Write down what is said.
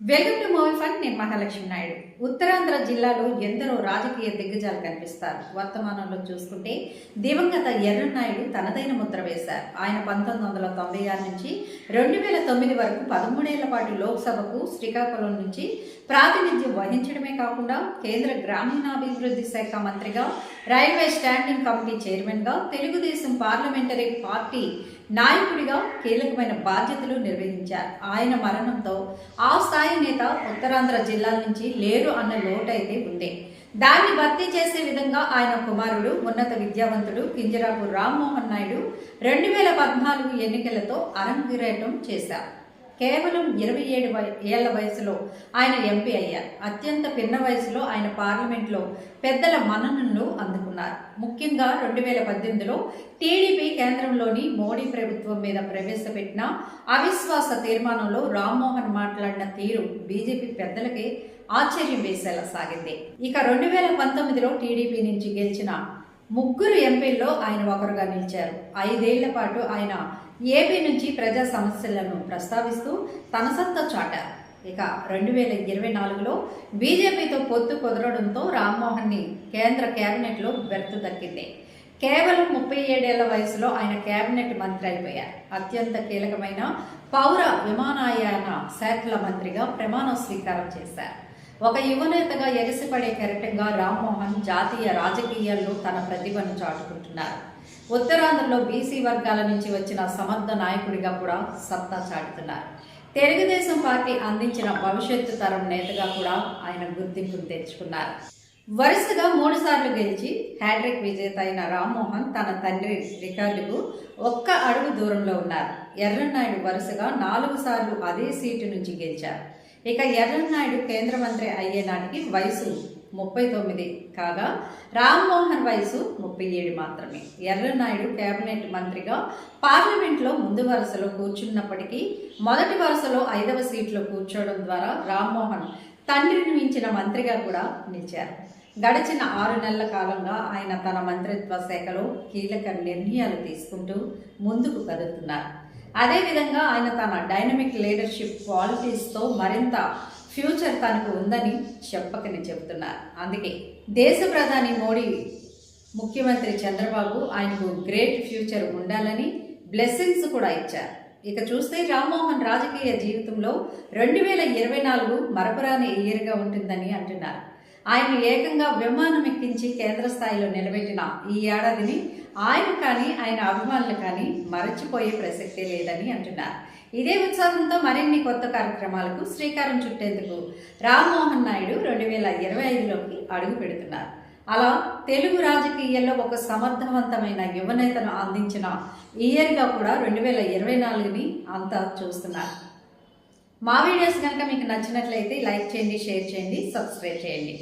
Welcome to movie fun నేను మహాలక్ష్మి నాయుడు. ఉత్తరాంధ్ర జిల్లాలో ఎందరో రాజకీయ దిగ్గజాలు కనిపిస్తారు. వర్తమానంలో చూసుకుంటే దివంగత ఎర్రన్నాయుడు తనదైన ముద్ర వేశారు. ఆయన పంతొమ్మిది వందల తొంభై ఆరు నుంచి రెండు వేల తొమ్మిది వరకు పదమూడేళ్ళ పాటు లోక్సభకు శ్రీకాకుళం నుంచి ప్రాతినిధ్యం వహించడమే కాకుండా కేంద్ర గ్రామీణాభివృద్ధి శాఖ మంత్రిగా రైల్వే స్టాండింగ్ కమిటీ చైర్మన్గా తెలుగుదేశం పార్లమెంటరీ పార్టీ నాయకుడిగా కీలకమైన బాధ్యతలు నిర్వహించారు. ఆయన మరణంతో ఆ స్థాయి నేత ఉత్తరాంధ్ర జిల్లాల నుంచి లేరు అన్న లోటైతే ఉంది. దాన్ని భర్తీ చేసే విధంగా ఆయన కుమారుడు ఉన్నత విద్యావంతుడు కింజరాపు రామ్మోహన్ నాయుడు రెండు వేల పద్నాలుగు ఎన్నికలతో అరంగిరేటం చేశారు. కేవలం ఇరవై ఏడు ఏళ్ళ వయసులో ఆయన ఎంపీ అయ్యారు. అత్యంత పిన్న వయసులో ఆయన పార్లమెంట్లో పెద్దల మన్ననలు అందుకున్నారు. ముఖ్యంగా రెండు వేల పద్దెనిమిదిలో టీడీపీ కేంద్రంలోని మోడీ ప్రభుత్వం మీద ప్రవేశపెట్టిన అవిశ్వాస తీర్మానంలో రామ్మోహన్ మాట్లాడిన తీరు బీజేపీ పెద్దలకే ఆశ్చర్యం వేసేలా సాగింది. ఇక రెండు వేల పంతొమ్మిదిలో టీడీపీ నుంచి గెలిచిన ముగ్గురు ఎంపీల్లో ఆయన ఒకరుగా నిలిచారు. ఐదేళ్ళ పాటు ఆయన ఏపీ నుంచి ప్రజా సమస్యలను ప్రస్తావిస్తూ తన సత్తా చాటారు. ఇక రెండు వేల ఇరవై నాలుగులో బీజేపీతో పొత్తు కుదరడంతో రామ్మోహన్ని కేంద్ర కేబినెట్లో బెర్త్ దక్కింది. కేవలం ముప్పై ఏడేళ్ళ వయసులో ఆయన కేబినెట్ మంత్రి అయిపోయారు. అత్యంత కీలకమైన పౌర విమానయాన శాఖల మంత్రిగా ప్రమాణ స్వీకారం చేశారు. ఒక యువనేతగా ఎగసిపడే కెరటంగా రామ్మోహన్ జాతీయ రాజకీయాల్లో తన ప్రతిభను చాటుకుంటున్నారు. ఉత్తరాంధ్రలో బీసీ వర్గాల నుంచి వచ్చిన సమర్థ నాయకుడిగా కూడా సత్తా చాటుతున్నారు. తెలుగుదేశం పార్టీ అందించిన భవిష్యత్తు తరం నేతగా కూడా ఆయన గుర్తింపును తెచ్చుకున్నారు. వరుసగా మూడుసార్లు గెలిచి హ్యాట్రిక్ విజేత అయిన రామ్మోహన్ తన తండ్రి రికార్డుకు ఒక్క అడుగు దూరంలో ఉన్నారు. ఎర్రన్నాయుడు వరుసగా నాలుగు సార్లు అదే సీటు నుంచి గెలిచారు. ఇక ఎర్రన్నాయుడు కేంద్ర మంత్రి అయ్యే నాటికి వయసు ముప్పై తొమ్మిది కాగా రామ్మోహన్ వయసు ముప్పై ఏడు మాత్రమే. ఎర్రన్నాయుడు కేబినెట్ మంత్రిగా పార్లమెంట్లో ముందు వరుసలో కూర్చున్నప్పటికీ మొదటి వరుసలో ఐదవ సీట్లో కూర్చోవడం ద్వారా రామ్మోహన్ తండ్రిని మించిన మంత్రిగా కూడా నిలిచారు. గడిచిన ఆరు నెలల కాలంగా ఆయన తన మంత్రిత్వ శాఖలో కీలక నిర్ణయాలు తీసుకుంటూ ముందుకు కదులుతున్నారు. అదేవిధంగా ఆయన తన డైనమిక్ లీడర్షిప్ క్వాలిటీస్తో మరింత ఫ్యూచర్ తనకు ఉందని చెప్పకని చెబుతున్నారు. అందుకే దేశ ప్రధాని మోడీ ముఖ్యమంత్రి చంద్రబాబు ఆయనకు గ్రేట్ ఫ్యూచర్ ఉండాలని బ్లెస్సింగ్స్ కూడా ఇచ్చారు. ఇక చూస్తే రామ్మోహన్ రాజకీయ జీవితంలో రెండు వేల ఇరవై నాలుగు మరపురాని ఇయర్గా ఉంటుందని అంటున్నారు. ఆయన ఏకంగా విమానం ఎక్కించి కేంద్ర స్థాయిలో నిలబెట్టిన ఈ ఏడాదిని ఆయన కానీ ఆయన అభిమానులు కానీ మరచిపోయే ప్రసక్తే లేదని అంటున్నారు. ఇదే ఉత్సాహంతో మరిన్ని కొత్త కార్యక్రమాలకు శ్రీకారం చుట్టేందుకు రామ్మోహన్ నాయుడు రెండు వేల ఇరవై ఐదులోకి అడుగు పెడుతున్నారు. అలా తెలుగు రాజకీయాల్లో ఒక సమర్థవంతమైన యువనేతను అందించిన ఇయర్గా కూడా రెండు వేల ఇరవై నాలుగుని అంతా చూస్తున్నారు. మా వీడియోస్ కనుక మీకు నచ్చినట్లయితే లైక్ చేయండి షేర్ చేయండి సబ్స్క్రైబ్ చేయండి.